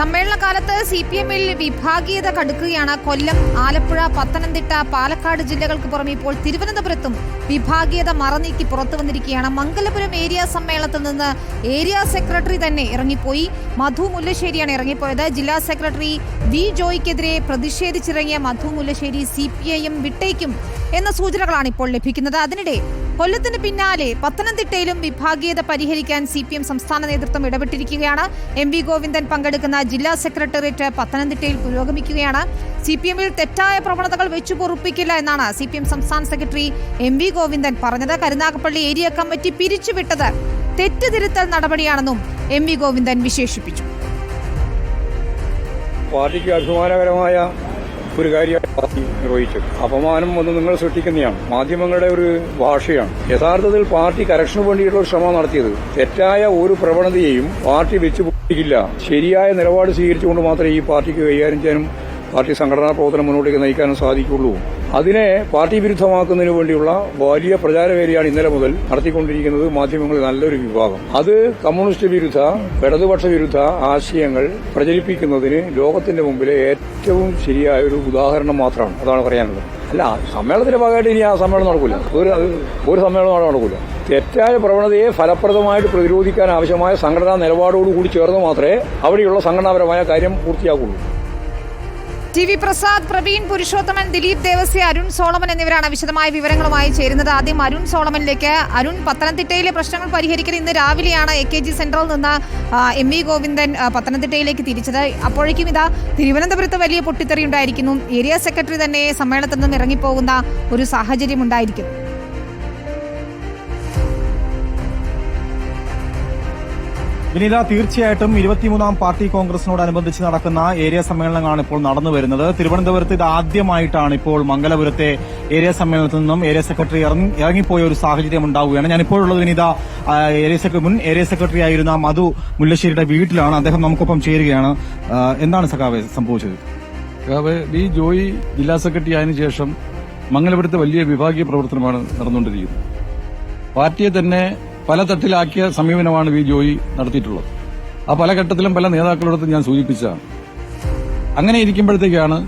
സമ്മേളനകാലത്ത് C P എമ്മിൽ വിഭാഗീയത കടുക്കുകയാണ്. കൊല്ലം ആലപ്പുഴ പത്തനംതിട്ട പാലക്കാട് ജില്ലകൾക്ക് പുറമെ ഇപ്പോൾ തിരുവനന്തപുരത്തും വിഭാഗീയത മറനീക്കി പുറത്തു വന്നിരിക്കുകയാണ്. മംഗലപുരം ഏരിയ സമ്മേളനത്തിൽ നിന്ന് ഏരിയ സെക്രട്ടറി തന്നെ ഇറങ്ങിപ്പോയി. മധു മുല്ലശ്ശേരിയാണ് ഇറങ്ങിപ്പോയത്. ജില്ലാ സെക്രട്ടറി വി ജോയ്ക്കെതിരെ പ്രതിഷേധിച്ചിറങ്ങിയ Madhu Mullassery C P I M വിട്ടേക്കും എന്ന സൂചനകളാണ് ഇപ്പോൾ ലഭിക്കുന്നത്. അതിനിടെ കൊല്ലത്തിന് പിന്നാലെ പത്തനംതിട്ടയിലും വിഭാഗീയത പരിഹരിക്കാൻ സി പി എം സംസ്ഥാന നേതൃത്വം ഇടപെട്ടിരിക്കുകയാണ്. എം വി ഗോവിന്ദൻ പങ്കെടുക്കുന്ന ജില്ലാ സെക്രട്ടേറിയറ്റ് പത്തനംതിട്ടയിൽ പുരോഗമിക്കുകയാണ്. സി പി എമ്മിൽ തെറ്റായ പ്രവണതകൾ വെച്ചു പൊറുപ്പിക്കില്ല എന്നാണ് സി പി എം സംസ്ഥാന സെക്രട്ടറി എം വി ഗോവിന്ദൻ പറഞ്ഞത്. കരുനാഗപ്പള്ളി ഏരിയ കമ്മിറ്റി പിരിച്ചുവിട്ടത് തെറ്റുതിരുത്തൽ നടപടിയാണെന്നും എം വി ഗോവിന്ദൻ വിശേഷിപ്പിച്ചു. പാർട്ടിക്ക് അഭിമാനകരമായ ഒരു പാർട്ടി നിർവഹിച്ചു. അപമാനം ഒന്ന് നിങ്ങൾ സൃഷ്ടിക്കുന്നതാണ്. മാധ്യമങ്ങളുടെ ഒരു ഭാഷയാണ്. യഥാർത്ഥത്തിൽ പാർട്ടി കരക്ഷന് വേണ്ടിയിട്ടുള്ള ശ്രമം നടത്തിയത്. തെറ്റായ ഒരു പ്രവണതയെയും പാർട്ടി വെച്ച് പൂട്ടിക്കില്ല ശരിയായ നിലപാട് സ്വീകരിച്ചുകൊണ്ട് മാത്രമേ ഈ പാർട്ടിക്ക് കൈകാര്യം ചെയ്യാനും പാർട്ടി സംഘടനാ പ്രവർത്തനം മുന്നോട്ടേക്ക് നയിക്കാനും സാധിക്കുള്ളൂ അതിനെ പാർട്ടി വിരുദ്ധമാക്കുന്നതിന് വേണ്ടിയുള്ള വലിയ പ്രചാരവേലിയാണ് ഇന്നലെ മുതൽ നടത്തിക്കൊണ്ടിരിക്കുന്നത് മാധ്യമങ്ങളിൽ നല്ലൊരു വിഭാഗം. അത് കമ്മ്യൂണിസ്റ്റ് വിരുദ്ധ ഇടതുപക്ഷ വിരുദ്ധ ആശയങ്ങൾ പ്രചരിപ്പിക്കുന്നതിന് ലോകത്തിന്റെ മുമ്പിലെ ഏറ്റവും ശരിയായ ഒരു ഉദാഹരണം മാത്രമാണ്. അതാണ് പറയാനുള്ളത്. അല്ല സമ്മേളനത്തിന്റെ ഭാഗമായിട്ട് ഇനി ആ സമ്മേളനം നടക്കില്ല ഒരു ഒരു സമ്മേളനം നടക്കില്ല തെറ്റായ പ്രവണതയെ ഫലപ്രദമായിട്ട് പ്രതിരോധിക്കാൻ ആവശ്യമായ സംഘടനാ നിലപാടോടുകൂടി ചേർന്ന് മാത്രമേ അവിടെയുള്ള സംഘടനാപരമായ കാര്യം പൂർത്തിയാക്കുള്ളൂ. T V Prasad Praveen Purushothaman Dileep Devasya Arun Solomon എന്നിവരാണ് വിശദമായ വിവരങ്ങളുമായി ചേരുന്നത്. ആദ്യം അരുൺ സോളമനിലേക്ക്. അരുൺ പത്തനംതിട്ടയിലെ പ്രശ്നങ്ങൾ പരിഹരിക്കാൻ ഇന്ന് രാവിലെയാണ് എ കെ ജി സെന്ററിൽ നിന്ന് എം വി ഗോവിന്ദൻ പത്തനംതിട്ടയിലേക്ക് തിരിച്ചത്. അപ്പോഴേക്കും ഇതാ തിരുവനന്തപുരത്ത് വലിയ പൊട്ടിത്തെറി ഉണ്ടായിരിക്കുന്നു. ഏരിയ സെക്രട്ടറി തന്നെ സമ്മേളനത്തിൽ നിന്നും ഇറങ്ങിപ്പോകുന്ന ഒരു സാഹചര്യം ഉണ്ടായിരിക്കുന്നു വിനീത തീർച്ചയായിട്ടും ഇരുപത്തിമൂന്നാം പാർട്ടി കോൺഗ്രസിനോടനുബന്ധിച്ച് നടക്കുന്ന ഏരിയ സമ്മേളനങ്ങളാണ് ഇപ്പോൾ നടന്നു വരുന്നത്. തിരുവനന്തപുരത്ത് ഇത് ആദ്യമായിട്ടാണ് ഇപ്പോൾ മംഗലപുരത്തെ ഏരിയ സമ്മേളനത്തിൽ നിന്നും ഏരിയ സെക്രട്ടറി ഇറങ്ങി- ഇറങ്ങിപ്പോയ ഒരു സാഹചര്യം ഉണ്ടാവുകയാണ്. ഞാൻ ഇപ്പോഴുള്ളത് വിനീത ഏരിയ സെക്രട്ടറി മുൻ ഏരിയ സെക്രട്ടറി ആയിരുന്ന മധു മുല്ലശ്ശേരിയുടെ വീട്ടിലാണ്. അദ്ദേഹം നമുക്കൊപ്പം ചേരുകയാണ്. എന്താണ് സഖാവെ സംഭവിച്ചത്? സഖാവ് ബി ജോയി ജില്ലാ സെക്രട്ടറി ആയതിനു ശേഷം മംഗലപുരത്ത് വലിയ വിഭാഗീയ പ്രവർത്തനമാണ് നടന്നുകൊണ്ടിരിക്കുന്നത്. പാർട്ടിയെ തന്നെ പല തട്ടിലാക്കിയ സമീപനമാണ് വി ജോയി നടത്തിയിട്ടുള്ളത്. ആ പല ഘട്ടത്തിലും പല നേതാക്കളോടത്ത് ഞാൻ സൂചിപ്പിച്ചതാണ്. അങ്ങനെ ഇരിക്കുമ്പോഴത്തേക്കാണ്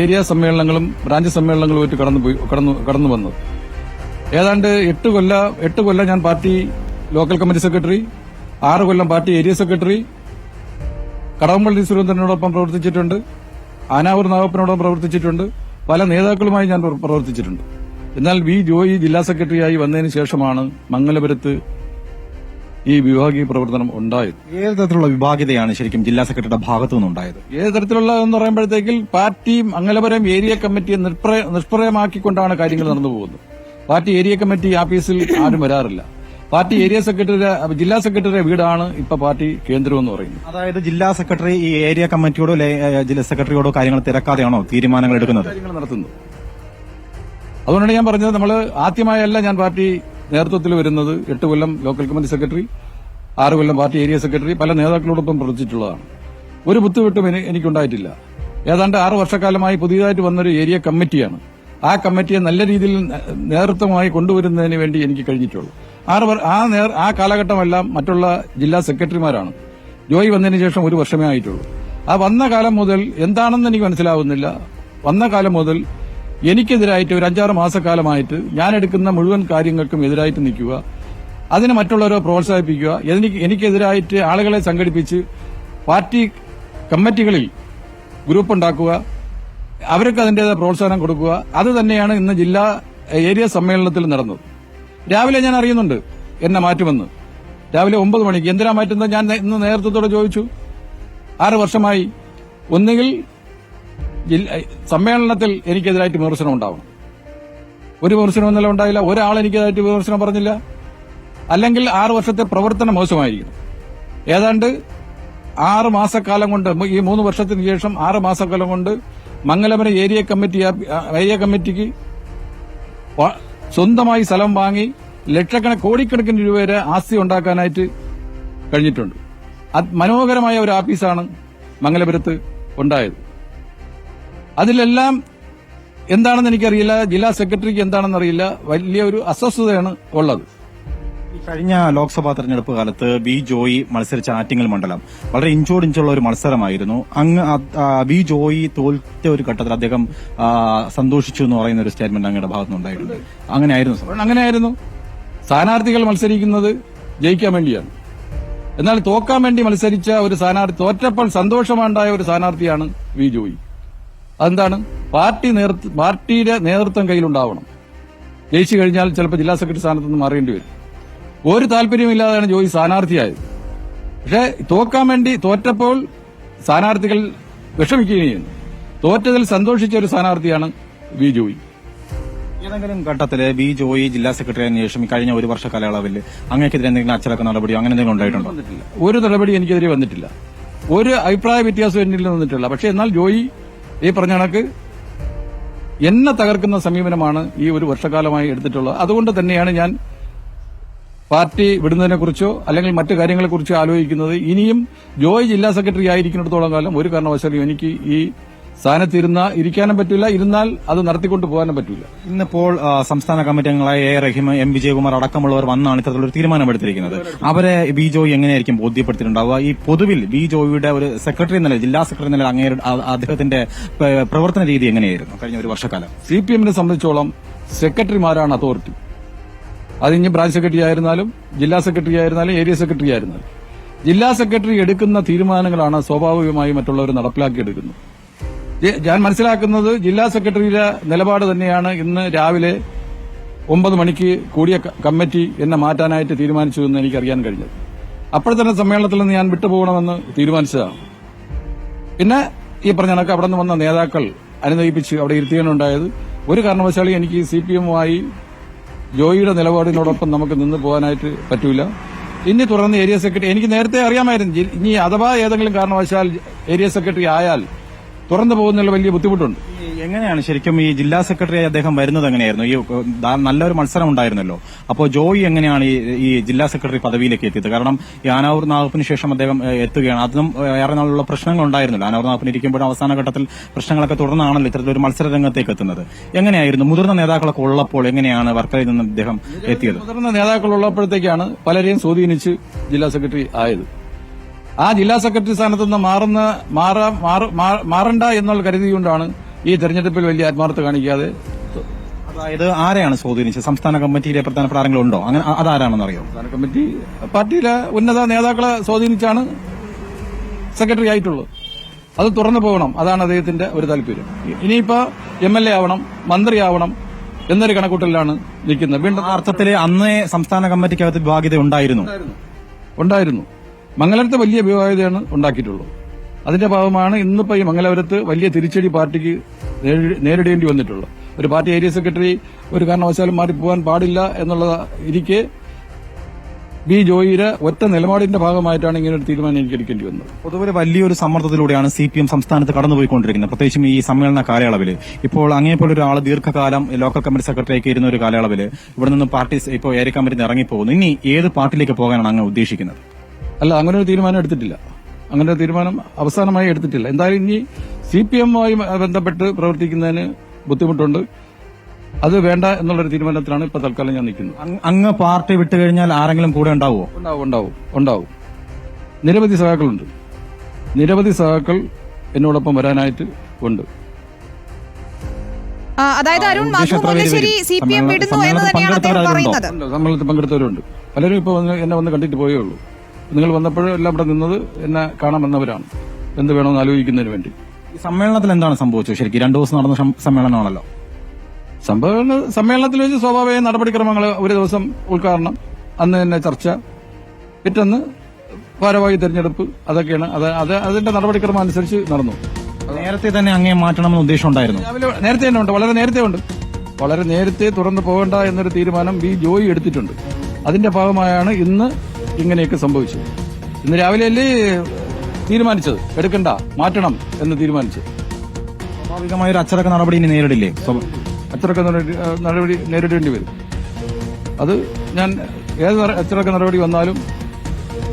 ഏരിയ സമ്മേളനങ്ങളും ബ്രാഞ്ച് സമ്മേളനങ്ങളും സമ്മേളനങ്ങളുമായിട്ട് കടന്നു പോയി കടന്നു കടന്നു വന്നത്. ഏതാണ്ട് എട്ട് കൊല്ല എട്ട് കൊല്ലം ഞാൻ പാർട്ടി ലോക്കൽ കമ്മിറ്റി സെക്രട്ടറി ആറ് കൊല്ലം പാർട്ടി ഏരിയ സെക്രട്ടറി കടവമ്പള്ളി സുരേന്ദ്രനോടൊപ്പം പ്രവർത്തിച്ചിട്ടുണ്ട് ആനാവൂർ നാഗപ്പനോടൊപ്പം പ്രവർത്തിച്ചിട്ടുണ്ട് പല നേതാക്കളുമായി ഞാൻ പ്രവർത്തിച്ചിട്ടുണ്ട്. എന്നാൽ വി ജോയി ജില്ലാ സെക്രട്ടറിയായി വന്നതിന് ശേഷമാണ് മംഗലപുരത്ത് ഈ വിഭാഗീയ പ്രവർത്തനം ഉണ്ടായത്. ഏത് തരത്തിലുള്ള വിഭാഗീയതയാണ് ശരിക്കും ജില്ലാ സെക്രട്ടറിയുടെ ഭാഗത്തു നിന്നുണ്ടായത്? ഏത് തരത്തിലുള്ള എന്ന് പറയുമ്പോഴത്തേക്കിൽ പാർട്ടി മംഗലപുരം ഏരിയ കമ്മിറ്റിയെ നിഷ്പ്ര- നിഷ്പ്രയമാക്കിക്കൊണ്ടാണ് കാര്യങ്ങൾ നടന്നു പോകുന്നത്. പാർട്ടി ഏരിയ കമ്മിറ്റി ആഫീസിൽ ആരും വരാറില്ല. പാർട്ടി ഏരിയ സെക്രട്ടറി ജില്ലാ സെക്രട്ടറിയുടെ വീടാണ് ഇപ്പൊ പാർട്ടി കേന്ദ്രം എന്ന് പറയുന്നത്. അതായത് ജില്ലാ സെക്രട്ടറി ഈ ഏരിയ കമ്മിറ്റിയോടോ ജില്ലാ സെക്രട്ടറിയോടോ കാര്യങ്ങൾ തിരക്കാതെയാണോ തീരുമാനങ്ങൾ എടുക്കുന്നത്? നടത്തുന്നത്. അതുകൊണ്ടാണ് ഞാൻ പറഞ്ഞത് നമ്മൾ ആദ്യമായല്ല ഞാൻ പാർട്ടി നേതൃത്വത്തിൽ വരുന്നത്. എട്ട് കൊല്ലം ലോക്കൽ കമ്മിറ്റി സെക്രട്ടറി ആറ് കൊല്ലം പാർട്ടി ഏരിയ സെക്രട്ടറി പല നേതാക്കളോടൊപ്പം പ്രവർത്തിച്ചിട്ടുള്ളതാണ്. ഒരു ബുദ്ധിമുട്ടും എനി- എനിക്കുണ്ടായിട്ടില്ല. ഏതാണ്ട് ആറ് വർഷക്കാലമായി പുതിയതായിട്ട് വന്നൊരു ഏരിയ കമ്മിറ്റിയാണ്. ആ കമ്മിറ്റിയെ നല്ല രീതിയിൽ നേതൃത്വമായി കൊണ്ടുവരുന്നതിന് വേണ്ടി എനിക്ക് കഴിഞ്ഞിട്ടുള്ളൂ. ആറ് ആ നേർ- ആ കാലഘട്ടമെല്ലാം മറ്റുള്ള ജില്ലാ സെക്രട്ടറിമാരാണ്. ജോയി വന്നതിന് ശേഷം ഒരു വർഷമേ ആയിട്ടുള്ളൂ. ആ വന്ന കാലം മുതൽ എന്താണെന്ന് എനിക്ക് മനസ്സിലാവുന്നില്ല. വന്ന കാലം മുതൽ എനിക്കെതിരായിട്ട് ഒരു അഞ്ചാറ് മാസക്കാലമായിട്ട് ഞാൻ എടുക്കുന്ന മുഴുവൻ കാര്യങ്ങൾക്കും എതിരായിട്ട് നിൽക്കുക. അതിനെ മറ്റുള്ളവരെ പ്രോത്സാഹിപ്പിക്കുക. എനിക്ക് എനിക്കെതിരായിട്ട് ആളുകളെ സംഘടിപ്പിച്ച് പാർട്ടി കമ്മിറ്റികളിൽ ഗ്രൂപ്പ് ഉണ്ടാക്കുക. അവർക്ക് അതിന്റേതായ പ്രോത്സാഹനം കൊടുക്കുക. അത് തന്നെയാണ് ഇന്ന് ജില്ലാ ഏരിയ സമ്മേളനത്തിൽ നടന്നത്. രാവിലെ ഞാൻ അറിയുന്നുണ്ട് എന്നെ മാറ്റുമെന്ന്. രാവിലെ ഒമ്പത് മണിക്ക്. എന്തിനാ മാറ്റുന്നത്? ഞാൻ ഇന്ന് നേതൃത്വത്തോടെ ചോദിച്ചു. ആറ് വർഷമായി. ഒന്നുകിൽ സമ്മേളനത്തിൽ എനിക്കെതിരായിട്ട് വിമർശനം ഉണ്ടാവും ഒരു വിമർശനം ഇന്നലെ ഉണ്ടായില്ല. ഒരാൾ എനിക്കെതിരായിട്ട് വിമർശനം പറഞ്ഞില്ല. അല്ലെങ്കിൽ ആറു വർഷത്തെ പ്രവർത്തനം മോശമായിരിക്കും ഏതാണ്ട് ആറ് മാസക്കാലം കൊണ്ട് ഈ മൂന്ന് വർഷത്തിന് ശേഷം ആറ് മാസക്കാലം കൊണ്ട് മംഗലപുരം ഏരിയ കമ്മിറ്റി ഏരിയ കമ്മിറ്റിക്ക് സ്വന്തമായി സ്ഥലം വാങ്ങി ലക്ഷക്കണ കോടിക്കണക്കിന് രൂപ വരെ ആസ്തി ഉണ്ടാക്കാനായിട്ട് കഴിഞ്ഞിട്ടുണ്ട്. മനോഹരമായ ഒരു ആഫീസാണ് മംഗലപുരത്ത് ഉണ്ടായത്. അതിലെല്ലാം എന്താണെന്ന് എനിക്കറിയില്ല. ജില്ലാ സെക്രട്ടറിക്ക് എന്താണെന്ന് അറിയില്ല വലിയ ഒരു അസ്വസ്ഥതയാണ് ഉള്ളത്. ഈ കഴിഞ്ഞ ലോക്സഭാ തെരഞ്ഞെടുപ്പ് കാലത്ത് ബി ജോയി മത്സരിച്ച ആറ്റിങ്ങൽ മണ്ഡലം വളരെ ഇഞ്ചോടിഞ്ചുള്ള ഒരു മത്സരമായിരുന്നു. അങ്ങ് ബി ജോയി തോൽറ്റ ഒരു ഘട്ടത്തിൽ അദ്ദേഹം സന്തോഷിച്ചു എന്ന് പറയുന്ന ഒരു സ്റ്റേറ്റ്മെന്റ് അങ്ങയുടെ ഭാഗത്തുനിന്നുണ്ടായിട്ടുണ്ട് അങ്ങനെയായിരുന്നു. അങ്ങനെയായിരുന്നു. സ്ഥാനാർത്ഥികൾ മത്സരിക്കുന്നത് ജയിക്കാൻ വേണ്ടിയാണ്. എന്നാൽ തോക്കാൻ വേണ്ടി മത്സരിച്ച ഒരു സ്ഥാനാർത്ഥി തോറ്റപ്പോൾ സന്തോഷമുണ്ടായ ഒരു സ്ഥാനാർത്ഥിയാണ് വി ജോയി. അതെന്താണ്? പാർട്ടി നേതൃത്വ പാർട്ടിയുടെ നേതൃത്വം കയ്യിലുണ്ടാവണം. ജയിച്ചു കഴിഞ്ഞാൽ ചിലപ്പോൾ ജില്ലാ സെക്രട്ടറി സ്ഥാനത്ത് നിന്ന് മാറേണ്ടി വരും. ഒരു താല്പര്യമില്ലാതെയാണ് ജോയി സ്ഥാനാർത്ഥിയായത്. പക്ഷേ തോക്കാൻ വേണ്ടി തോറ്റപ്പോൾ സ്ഥാനാർത്ഥികൾ വിഷമിക്കുകയും ചെയ്യുന്നു തോറ്റതിൽ സന്തോഷിച്ച ഒരു സ്ഥാനാർത്ഥിയാണ് വി ജോയി. ഏതെങ്കിലും ഘട്ടത്തിൽ വി ജോയി ജില്ലാ സെക്രട്ടറി അന്വേഷണം കഴിഞ്ഞ ഒരു വർഷ കാലയളവിൽ അങ്ങേക്കെതിരെ എന്തെങ്കിലും അച്ചടക്ക നടപടിയോ അങ്ങനെ എന്തെങ്കിലും ഉണ്ടായിട്ടുണ്ടോ? ഒരു നടപടി എനിക്കെതിരെ വന്നിട്ടില്ല. ഒരു അഭിപ്രായ വ്യത്യാസം എന്നിൽ വന്നിട്ടില്ല പക്ഷെ എന്നാൽ ജോയി ഈ പറഞ്ഞ കണക്ക് എന്നെ തകർക്കുന്ന സമീപനമാണ് ഈ ഒരു വർഷക്കാലമായി എടുത്തിട്ടുള്ളത്. അതുകൊണ്ട് തന്നെയാണ് ഞാൻ പാർട്ടി വിടുന്നതിനെക്കുറിച്ചോ അല്ലെങ്കിൽ മറ്റു കാര്യങ്ങളെക്കുറിച്ചോ ആലോചിക്കുന്നത്. ഇനിയും ജോയ് ജില്ലാ സെക്രട്ടറി ആയിരിക്കുന്നിടത്തോളം കാലം ഒരു കാരണവശാലും എനിക്ക് ഈ സ്ഥാനത്തിരുന്ന ഇരിക്കാനും പറ്റില്ല ഇരുന്നാൽ അത് നടത്തിക്കൊണ്ട് പോകാനും പറ്റില്ല ഇന്നിപ്പോൾ സംസ്ഥാന കമ്മിറ്റി അംഗങ്ങളായ എ. റഹിം എം. വിജയകുമാർ അടക്കമുള്ളവർ വന്നാണ് ഇത്തരത്തിലൊരു തീരുമാനമെടുത്തിരിക്കുന്നത്. അവരെ ബി. ജോയി എങ്ങനെയായിരിക്കും ബോധ്യപ്പെടുത്തിയിട്ടുണ്ടാവുക? ഈ പൊതുവിൽ ബി. ജോയിയുടെ ഒരു സെക്രട്ടറി നില ജില്ലാ സെക്രട്ടറി നില അങ്ങേ അദ്ദേഹത്തിന്റെ പ്രവർത്തന രീതി എങ്ങനെയായിരുന്നു കഴിഞ്ഞ ഒരു വർഷക്കാലം? സി പി എമ്മിനെ സംബന്ധിച്ചോളം സെക്രട്ടറിമാരാണ് അതോറിറ്റി. അത് ഇനി ബ്രാഞ്ച് സെക്രട്ടറി ആയിരുന്നാലും ജില്ലാ സെക്രട്ടറി ആയിരുന്നാലും ഏരിയ സെക്രട്ടറി ആയിരുന്നാലും. ജില്ലാ സെക്രട്ടറി എടുക്കുന്ന തീരുമാനങ്ങളാണ് സ്വാഭാവികമായി മറ്റുള്ളവർ നടപ്പിലാക്കിയെടുക്കുന്നത്. ഞാൻ മനസ്സിലാക്കുന്നത് ജില്ലാ സെക്രട്ടറിയുടെ നിലപാട് തന്നെയാണ് ഇന്ന് രാവിലെ ഒമ്പത് മണിക്ക് കൂടിയ കമ്മിറ്റി എന്നെ മാറ്റാനായിട്ട് തീരുമാനിച്ചു എന്ന് എനിക്ക് എനിക്കറിയാൻ കഴിഞ്ഞത്. തന്നെ സമ്മേളനത്തിൽ നിന്ന് ഞാൻ വിട്ടുപോകണമെന്ന് തീരുമാനിച്ചതാണ്. പിന്നെ ഈ പറഞ്ഞ കണക്ക് അവിടെ നിന്ന് വന്ന നേതാക്കൾ അനുനയിപ്പിച്ച് അവിടെ ഇരുത്തിയാണുണ്ടായത് ഒരു കാരണവശാലും എനിക്ക് സി പി എമ്മുമായി ജോയിയുടെ നിലപാടിനോടൊപ്പം നമുക്ക് നിന്ന് പോകാനായിട്ട് പറ്റൂല. ഇനി തുടർന്ന് ഏരിയ സെക്രട്ടറി എനിക്ക് നേരത്തെ അറിയാമായിരുന്നു. ഇനി അഥവാ ഏതെങ്കിലും കാരണവശാൽ ഏരിയ സെക്രട്ടറി ആയാൽ തുറന്നു പോകുന്നതിൽ വലിയ ബുദ്ധിമുട്ടുണ്ട്. എങ്ങനെയാണ് ശരിക്കും ഈ ജില്ലാ സെക്രട്ടറി അദ്ദേഹം വരുന്നത് എങ്ങനെയായിരുന്നു? ഈ നല്ലൊരു മത്സരം ഉണ്ടായിരുന്നല്ലോ. അപ്പോൾ ജോയി എങ്ങനെയാണ് ഈ ജില്ലാ സെക്രട്ടറി പദവിയിലേക്ക് എത്തിയത്? കാരണം ഈ ആനാവൂർ നാഗപ്പിന് ശേഷം അദ്ദേഹം എത്തുകയാണ്. അതും ഏഹ്, ഏറെ നാളുള്ള പ്രശ്നങ്ങൾ ഉണ്ടായിരുന്നല്ലോ. ആനാവൂർ നാഗപ്പിന് ഇരിക്കുമ്പോൾ അവസാന ഘട്ടത്തിൽ പ്രശ്നങ്ങളൊക്കെ തുടർന്നാണല്ലോ ഇത്തരത്തിലൊരു മത്സര രംഗത്തേക്ക് എത്തുന്നത്. എങ്ങനെയായിരുന്നു? മുതിർന്ന നേതാക്കളൊക്കെ ഉള്ളപ്പോൾ എങ്ങനെയാണ് വർക്കലയിൽ നിന്ന് അദ്ദേഹം എത്തിയത്? മുതിർന്ന നേതാക്കൾ ഉള്ളപ്പോഴത്തേക്കാണ് പലരെയും സ്വാധീനിച്ച് ജില്ലാ സെക്രട്ടറി ആയത്. ആ ജില്ലാ സെക്രട്ടറി സ്ഥാനത്ത് നിന്ന് മാറുന്ന മാറാ- മാറ- മാറണ്ട എന്നുള്ള കരുതിയുകൊണ്ടാണ് ഈ തെരഞ്ഞെടുപ്പിൽ വലിയ ആത്മാർത്ഥ കാണിക്കാതെ അതായത് ആരെയാണ് സ്വാധീനിച്ചത്? സംസ്ഥാന കമ്മിറ്റിയിലെ പ്രധാനപ്പെട്ട ആരെങ്കിലും ഉണ്ടോ അങ്ങനെ അതാരാണെന്ന് അറിയോ സംസ്ഥാന കമ്മിറ്റി പാർട്ടിയിലെ ഉന്നത നേതാക്കളെ സ്വാധീനിച്ചാണ് സെക്രട്ടറി ആയിട്ടുള്ളത്. അത് തുറന്നു പോകണം. അതാണ് അദ്ദേഹത്തിന്റെ ഒരു താല്പര്യം. ഇനിയിപ്പോ എം എൽ എ ആവണം മന്ത്രിയാവണം എന്നൊരു കണക്കൂട്ടലിലാണ് നിൽക്കുന്നത്. വീണ്ടും അർത്ഥത്തിലെ അർത്ഥത്തിൽ അന്നേ സംസ്ഥാന കമ്മിറ്റിക്കകത്ത് ബാധ്യത ഉണ്ടായിരുന്നു. ഉണ്ടായിരുന്നു. മംഗലത്ത് വലിയ വിവാഹിതയാണ് ഉണ്ടാക്കിയിട്ടുള്ളത് അതിന്റെ ഭാഗമാണ് ഇന്നിപ്പോ ഈ മംഗലപുരത്ത് വലിയ തിരിച്ചടി പാർട്ടിക്ക് നേരിടേണ്ടി വന്നിട്ടുള്ളത്. ഒരു പാർട്ടി ഏരിയ സെക്രട്ടറി ഒരു കാരണവശാലും മാറി പോകാൻ പാടില്ല എന്നുള്ള ഇരിക്കെ ബി ജോയിയുടെ ഒറ്റ നിലപാടിന്റെ ഭാഗമായിട്ടാണ് ഇങ്ങനെ ഒരു തീരുമാനം എനിക്ക് എടുക്കേണ്ടി വന്നത്. പൊതുവെ വലിയൊരു സമ്മർദ്ദത്തിലൂടെയാണ് സി പി എം സംസ്ഥാനത്ത് കടന്നുപോയിക്കൊണ്ടിരിക്കുന്നത്. പ്രത്യേകിച്ചും ഈ സമ്മേളന കാലയളവിൽ ഇപ്പോൾ അങ്ങനെപ്പോലെ ഒരാൾ ദീർഘകാലം ലോക്കൽ കമ്മിറ്റി സെക്രട്ടറിയൊക്കെ ഇരുന്ന ഒരു കാലയളവിൽ ഇവിടെ നിന്ന് പാർട്ടി ഇപ്പോൾ ഏരിയ കമ്മിറ്റി ഇറങ്ങിപ്പോകുന്നു. ഇനി ഏത് പാർട്ടിയിലേക്ക് പോകാനാണ് അങ്ങ് ഉദ്ദേശിക്കുന്നത്? അല്ല അങ്ങനെ ഒരു തീരുമാനം എടുത്തിട്ടില്ല. അങ്ങനെ ഒരു തീരുമാനം അവസാനമായി എടുത്തിട്ടില്ല. എന്തായാലും ഇനി സി പി എമ്മുമായി ബന്ധപ്പെട്ട് പ്രവർത്തിക്കുന്നതിന് ബുദ്ധിമുട്ടുണ്ട്. അത് വേണ്ട എന്നുള്ളൊരു തീരുമാനത്തിലാണ് ഇപ്പൊ തൽക്കാലം ഞാൻ നിൽക്കുന്നത്. അങ്- അങ്ങ് പാർട്ടി വിട്ടുകഴിഞ്ഞാൽ ആരെങ്കിലും കൂടെ ഉണ്ടാവുമോ ഉണ്ടാവും ഉണ്ടാവും ഉണ്ടാവും. നിരവധി സഹാക്കളുണ്ട് നിരവധി സഹാക്കൾ എന്നോടൊപ്പം വരാനായിട്ട് ഉണ്ട്. അതായത് അരുൺ ഉദ്ദേശം മധു എത്ര പേര് മുല്ലശ്ശേരി വരും? സി പി എം വിടുന്നു എന്ന് സമ്മേളനത്തിൽ തന്നെയാണ് അദ്ദേഹം പറയുന്നത്. സമ്മേളനത്തിൽ പങ്കെടുത്തവരുണ്ട്. പലരും ഇപ്പൊ എന്നെ വന്ന് കണ്ടിട്ട് പോയേ ഉള്ളൂ. നിങ്ങൾ വന്നപ്പോഴും എല്ലാം ഇവിടെ നിന്നത് എന്നെ കാണാമെന്നവരാണ്. എന്ത് വേണമെന്ന് ആലോചിക്കുന്നതിന് വേണ്ടി. ഈ സമ്മേളനത്തിൽ എന്താണ് സംഭവിച്ചത്? ശരിക്കും രണ്ടു ദിവസം നടന്ന സമ്മേളനമാണല്ലോ. സമ്മേളന സമ്മേളനത്തിൽ വെച്ച് സ്വാഭാവിക നടപടിക്രമങ്ങൾ ഒരു ദിവസം ഉദ്ഘാടനം അന്ന് തന്നെ ചർച്ച പിറ്റന്ന് ഭാരവാഹി തെരഞ്ഞെടുപ്പ് അതൊക്കെയാണ്. അത് അത് അതിന്റെ നടപടിക്രമം അനുസരിച്ച് നടന്നു. നേരത്തെ തന്നെ അങ്ങേ മാറ്റണമെന്ന് ഉദ്ദേശം ഉണ്ടായിരുന്നു. രാവിലെ നേരത്തെ തന്നെ ഉണ്ട്. വളരെ നേരത്തെ ഉണ്ട്. വളരെ നേരത്തെ തുറന്നു പോകേണ്ട എന്നൊരു തീരുമാനം ബി ജോയി എടുത്തിട്ടുണ്ട്. അതിന്റെ ഭാഗമായാണ് ഇന്ന് ഇങ്ങനെയൊക്കെ സംഭവിച്ചു. ഇന്ന് രാവിലെ അല്ലേ തീരുമാനിച്ചത്? എടുക്കണ്ട മാറ്റണം എന്ന് തീരുമാനിച്ചു. സ്വാഭാവികമായ ഒരു അച്ചടക്ക നടപടി ഇനി നേരിടില്ലേ? അച്ചടക്ക നടപടി നേരിടേണ്ടി വരും. അത് ഞാൻ ഏത് അച്ചടക്ക നടപടി വന്നാലും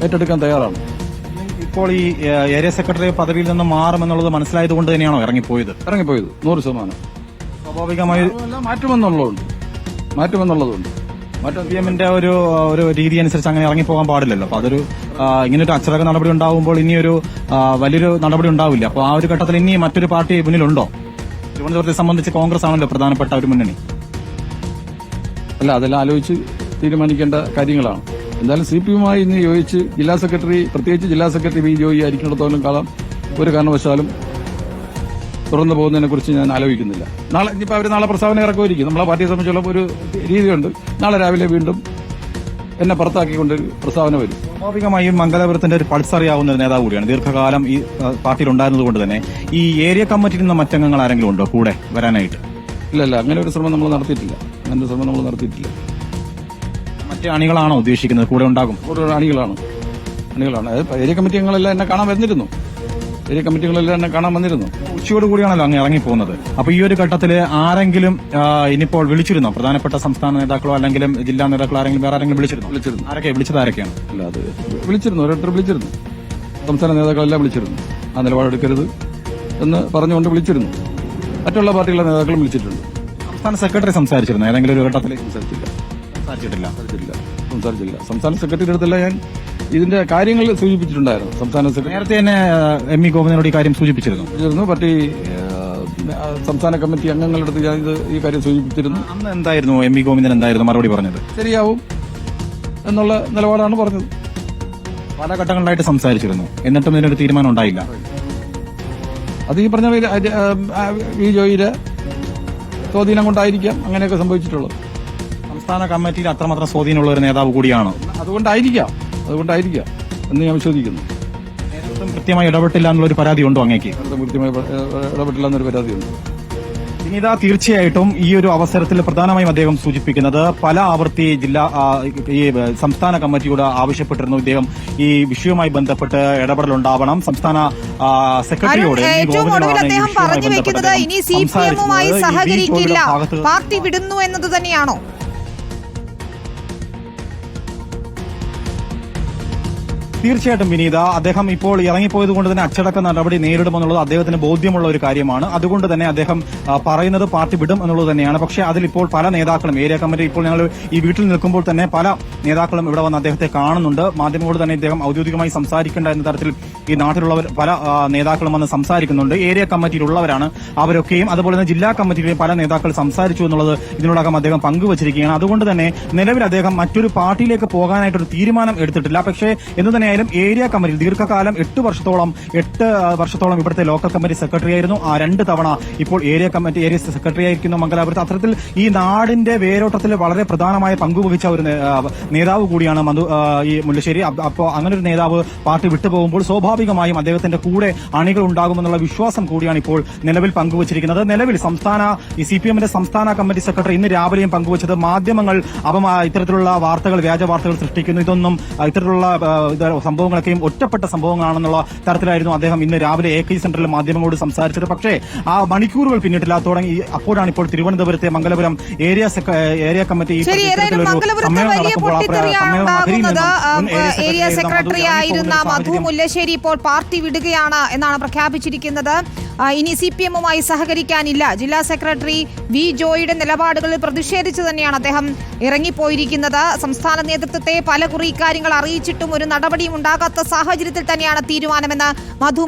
ഏറ്റെടുക്കാൻ തയ്യാറാണ്. ഇപ്പോൾ ഈ ഏരിയ സെക്രട്ടറി പദവിയിൽ നിന്ന് മാറുമെന്നുള്ളത് മനസ്സിലായത് കൊണ്ട് തന്നെയാണോ ഇറങ്ങിപ്പോയത്? ഇറങ്ങിപ്പോയത് നൂറ് ശതമാനം. സ്വാഭാവികമായി മാറ്റുമെന്നുള്ളതുണ്ട്. മാറ്റുമെന്നുള്ളതുണ്ട്. മറ്റേ പി എമ്മിന്റെ ഒരു ഒരു രീതി അനുസരിച്ച് അങ്ങനെ ഇറങ്ങിപ്പോകാൻ പാടില്ലല്ലോ. അപ്പൊ അതൊരു ഇങ്ങനെ ഇങ്ങനൊരു അച്ചടക്ക നടപടി ഉണ്ടാവുമ്പോൾ ഇനിയൊരു വലിയൊരു നടപടി ഉണ്ടാവില്ല. അപ്പൊ ആ ഒരു ഘട്ടത്തിൽ ഇനി മറ്റൊരു പാർട്ടി മുന്നിലുണ്ടോ? തിരുവനന്തപുരത്തെ സംബന്ധിച്ച് കോൺഗ്രസ് ആണല്ലോ പ്രധാനപ്പെട്ട ഒരു മുന്നണി. അല്ല അതെല്ലാം ആലോചിച്ച് തീരുമാനിക്കേണ്ട കാര്യങ്ങളാണ്. എന്തായാലും സി പി എമ്മുമായി ഇന്ന് യോജിച്ച് ജില്ലാ സെക്രട്ടറി പ്രത്യേകിച്ച് ജില്ലാ സെക്രട്ടറി വി ജോയി ആയിരിക്കുന്നിടത്തോളം കാലം ഒരു കാരണവശാലും തുറന്നു പോകുന്നതിനെ കുറിച്ച് ഞാൻ ആലോചിക്കുന്നില്ല. നാളെ ഇനിയിപ്പോൾ അവർ നാളെ പ്രസ്താവന ഇറക്കുമായിരിക്കും. നമ്മളെ പാർട്ടിയെ സംബന്ധിച്ചുള്ള ഒരു രീതിയുണ്ട്. നാളെ രാവിലെ വീണ്ടും എന്നെ പുറത്താക്കിക്കൊണ്ട് പ്രസ്താവന വരും. സ്വാഭാവികമായും മംഗലാപുരത്തിന്റെ ഒരു പൾസ് അറിയാവുന്ന ഒരു നേതാവ് കൂടിയാണ്. ദീർഘകാലം ഈ പാർട്ടിയിൽ ഉണ്ടായിരുന്നത് കൊണ്ട് തന്നെ ഈ ഏരിയ കമ്മിറ്റിയിൽ നിന്ന് മറ്റംഗങ്ങൾ ആരെങ്കിലും ഉണ്ടോ കൂടെ വരാനായിട്ട്? ഇല്ല ഇല്ല അങ്ങനെ ഒരു ശ്രമം നമ്മൾ നടത്തിയിട്ടില്ല. അങ്ങനെ ഒരു ശ്രമം നമ്മൾ നടത്തിയിട്ടില്ല. മറ്റേ അണികളാണോ ഉദ്ദേശിക്കുന്നത്? കൂടെ ഉണ്ടാകും. കൂടെ അണികളാണ്. അണികളാണ്. ഏരിയ കമ്മിറ്റി അംഗങ്ങളെല്ലാം എന്നെ കാണാൻ വന്നിരുന്നു. ഏരിയ കമ്മിറ്റികളെല്ലാം തന്നെ കാണാൻ വന്നിരുന്നു. ഉച്ചയോട് കൂടിയാണല്ലോ അങ്ങ് ഇറങ്ങിപ്പോകുന്നത്. അപ്പൊ ഈ ഒരു ഘട്ടത്തിൽ ആരെങ്കിലും ഇനിയിപ്പോൾ വിളിച്ചിരുന്നോ? പ്രധാനപ്പെട്ട സംസ്ഥാന നേതാക്കളോ അല്ലെങ്കിൽ ജില്ലാ നേതാക്കളോ ആരെങ്കിലും വേറെ ആരെങ്കിലും വിളിച്ചിരുന്നു? വിളിച്ചിരുന്നു. ആരൊക്കെ? വിളിച്ചത് ആരൊക്കെയാണ്? അല്ല അത് വിളിച്ചിരുന്നു. ഓരോരുത്തർ വിളിച്ചിരുന്നു. സംസ്ഥാന നേതാക്കളെല്ലാം വിളിച്ചിരുന്നു. ആ നിലപാടെടുക്കരുത് എന്ന് പറഞ്ഞുകൊണ്ട് വിളിച്ചിരുന്നു. മറ്റുള്ള പാർട്ടികളുടെ നേതാക്കളും വിളിച്ചിട്ടുണ്ട്. സംസ്ഥാന സെക്രട്ടറി സംസാരിച്ചിരുന്നു? ഏതെങ്കിലും ഒരു ഘട്ടത്തിൽ സംസാരിച്ചില്ല. സംസാരിച്ചിട്ടില്ല. സംസാരിച്ചില്ല. സംസാരിച്ചില്ല. സംസ്ഥാന സെക്രട്ടറിയുടെ അടുത്തല്ല ഞാൻ ഇതിന്റെ കാര്യങ്ങൾ സൂചിപ്പിച്ചിട്ടുണ്ടായിരുന്നു. സംസ്ഥാന സെക്രട്ടറി നേരത്തെ തന്നെ എം ഇ ഗോവിന്ദനോട് ഈ കാര്യം സൂചിപ്പിച്ചിരുന്നു. സൂചിപ്പിച്ചിരുന്നു. പാർട്ടി സംസ്ഥാന കമ്മിറ്റി അംഗങ്ങളുടെ അടുത്ത് ഞാൻ ഇത് ഈ കാര്യം സൂചിപ്പിച്ചിരുന്നു. അന്ന് എന്തായിരുന്നു? എം ഇ ഗോവിന്ദൻ എന്തായിരുന്നു മറുപടി പറഞ്ഞത്? ശരിയാവും എന്നുള്ള നിലപാടാണ് പറഞ്ഞത്. പല ഘട്ടങ്ങളിലായിട്ട് സംസാരിച്ചിരുന്നു. എന്നിട്ടും ഇതിനൊരു തീരുമാനം ഉണ്ടായില്ല. അത് ഈ പറഞ്ഞ വി ജോയിയുടെ സ്വാധീനം കൊണ്ടായിരിക്കാം അങ്ങനെയൊക്കെ സംഭവിച്ചിട്ടുള്ളത്. സംസ്ഥാന കമ്മിറ്റിയിൽ അത്രമാത്രം സ്വാധീനമുള്ള ഒരു നേതാവ് കൂടിയാണ്. അതുകൊണ്ടായിരിക്കാം. അതുകൊണ്ടായിരിക്കാം എന്ന് ഞാൻ വിശ്വസിക്കുന്നു കൃത്യമായി ഇടപെട്ടില്ല എന്നുള്ള ഒരു പരാതി ഉണ്ടോ അങ്ങേക്ക് കൃത്യമായി ഇടപെട്ടില്ല എന്നൊരു പരാതിയുണ്ട് ഇനിതാ തീർച്ചയായിട്ടും ഈ ഒരു അവസരത്തിൽ പ്രധാനമായും അദ്ദേഹം സൂചിപ്പിക്കുന്നത് പല ആവർത്തി ജില്ലാ ഈ സംസ്ഥാന കമ്മിറ്റിയോട് ആവശ്യപ്പെട്ടിരുന്നു ഇദ്ദേഹം ഈ വിഷയവുമായി ബന്ധപ്പെട്ട് ഇടപെടൽ ഉണ്ടാവണം സംസ്ഥാന സെക്രട്ടറിയോട്. ഏറ്റവും ഒടുവിൽ അദ്ദേഹം പറഞ്ഞു വെക്കുന്നത് ഇനി സി പി എമ്മുമായി. സഹകരിക്കില്ല ഭാഗത്ത് പാർട്ടി വിടുന്നു എന്നത് തന്നെയാണോ തീർച്ചയായിട്ടും വിനീത അദ്ദേഹം ഇപ്പോൾ ഇറങ്ങിപ്പോയത് കൊണ്ട് തന്നെ അച്ചടക്ക നടപടി നേരിടുമെന്നുള്ളത് അദ്ദേഹത്തിന് ബോധ്യമുള്ള ഒരു കാര്യമാണ്. അതുകൊണ്ട് തന്നെ അദ്ദേഹം പറയുന്നത് പാർട്ടി വിടും എന്നുള്ളത് തന്നെയാണ്. പക്ഷേ അതിലിപ്പോൾ പല നേതാക്കളും ഏരിയ കമ്മിറ്റി ഇപ്പോൾ ഞങ്ങൾ ഈ വീട്ടിൽ നിൽക്കുമ്പോൾ തന്നെ പല നേതാക്കളും ഇവിടെ വന്ന് അദ്ദേഹത്തെ കാണുന്നുണ്ട്. മാധ്യമങ്ങളോട് തന്നെ ഇദ്ദേഹം ഔദ്യോഗികമായി സംസാരിക്കേണ്ട എന്ന തരത്തിൽ ഈ നാട്ടിലുള്ളവർ പല നേതാക്കളും വന്ന് സംസാരിക്കുന്നുണ്ട്. ഏരിയ കമ്മിറ്റിയിലുള്ളവരാണ് അവരൊക്കെയും. അതുപോലെ തന്നെ ജില്ലാ കമ്മിറ്റിയിലെയും പല നേതാക്കൾ സംസാരിച്ചു എന്നുള്ളത് ഇതിനോടകം അദ്ദേഹം പങ്കുവച്ചിരിക്കുകയാണ്. അതുകൊണ്ട് തന്നെ നിലവിൽ അദ്ദേഹം മറ്റൊരു പാർട്ടിയിലേക്ക് പോകാനായിട്ടൊരു തീരുമാനം എടുത്തിട്ടില്ല. പക്ഷേ എന്തു തന്നെയായാലും ഏരിയ കമ്മിറ്റിയിൽ ദീർഘകാലം എട്ട് വർഷത്തോളം എട്ട് വർഷത്തോളം ഇവിടുത്തെ ലോക്കൽ കമ്മിറ്റി സെക്രട്ടറി ആയിരുന്നു. ആ രണ്ട് തവണ ഇപ്പോൾ ഏരിയ കമ്മിറ്റി ഏരിയ സെക്രട്ടറി ആയിരിക്കുന്നു മംഗലാപുരത്ത്. അത്തരത്തിൽ ഈ നാടിന്റെ വേരോട്ടത്തിൽ വളരെ പ്രധാനമായ പങ്കുവഹിച്ച ഒരു നേതാവ് കൂടിയാണ് മധു ഈ മുല്ലശ്ശേരി. അപ്പോൾ അങ്ങനെ ഒരു നേതാവ് പാർട്ടി വിട്ടുപോകുമ്പോൾ സ്വാഭാവികമായും അദ്ദേഹത്തിന്റെ കൂടെ അണികൾ ഉണ്ടാകുമെന്നുള്ള വിശ്വാസം കൂടിയാണ് ഇപ്പോൾ നിലവിൽ പങ്കുവച്ചിരിക്കുന്നത് നിലവിൽ സംസ്ഥാന സി പി എമ്മിന്റെ സംസ്ഥാന കമ്മിറ്റി സെക്രട്ടറി ഇന്ന് രാവിലെയും പങ്കുവച്ചത് മാധ്യമങ്ങൾ അപ്പം ഇത്തരത്തിലുള്ള വാർത്തകൾ വ്യാജ വാർത്തകൾ സൃഷ്ടിക്കുന്നു. ഇതൊന്നും ഇത്തരത്തിലുള്ള സംഭവങ്ങളൊക്കെയും ഒറ്റപ്പെട്ട സംഭവങ്ങളാണെന്നുള്ള തരത്തിലായിരുന്നു അദ്ദേഹം ഇന്ന് രാവിലെ എ കെ സെന്ററിൽ മാധ്യമങ്ങളോട് സംസാരിച്ചത്. പക്ഷേ ആ മണിക്കൂറുകൾ പിന്നിട്ടില്ല. തുടങ്ങി അപ്പോഴാണ് ഇപ്പോൾ തിരുവനന്തപുരത്തെ Mangalapuram area area committee area secretary ആയിരുന്ന മധു മുല്ലശ്ശേരി ഇപ്പോൾ പാർട്ടി വിടുകയാണ് എന്നാണ് പ്രഖ്യാപിച്ചിരിക്കുന്നത്. ഇനി സി പി എമ്മുമായി സഹകരിക്കാനില്ല. ജില്ലാ സെക്രട്ടറി വി ജോയിയുടെ നിലപാടുകളിൽ പ്രതിഷേധിച്ചു തന്നെയാണ് അദ്ദേഹം ഇറങ്ങിപ്പോയിരിക്കുന്നത്. സംസ്ഥാന നേതൃത്വത്തെ പല കുറി കാര്യങ്ങൾ അറിയിച്ചിട്ടും ഒരു നടപടിയും ഉണ്ടാകാത്ത സാഹചര്യത്തിൽ തന്നെയാണ് തീരുമാനമെന്ന് മധു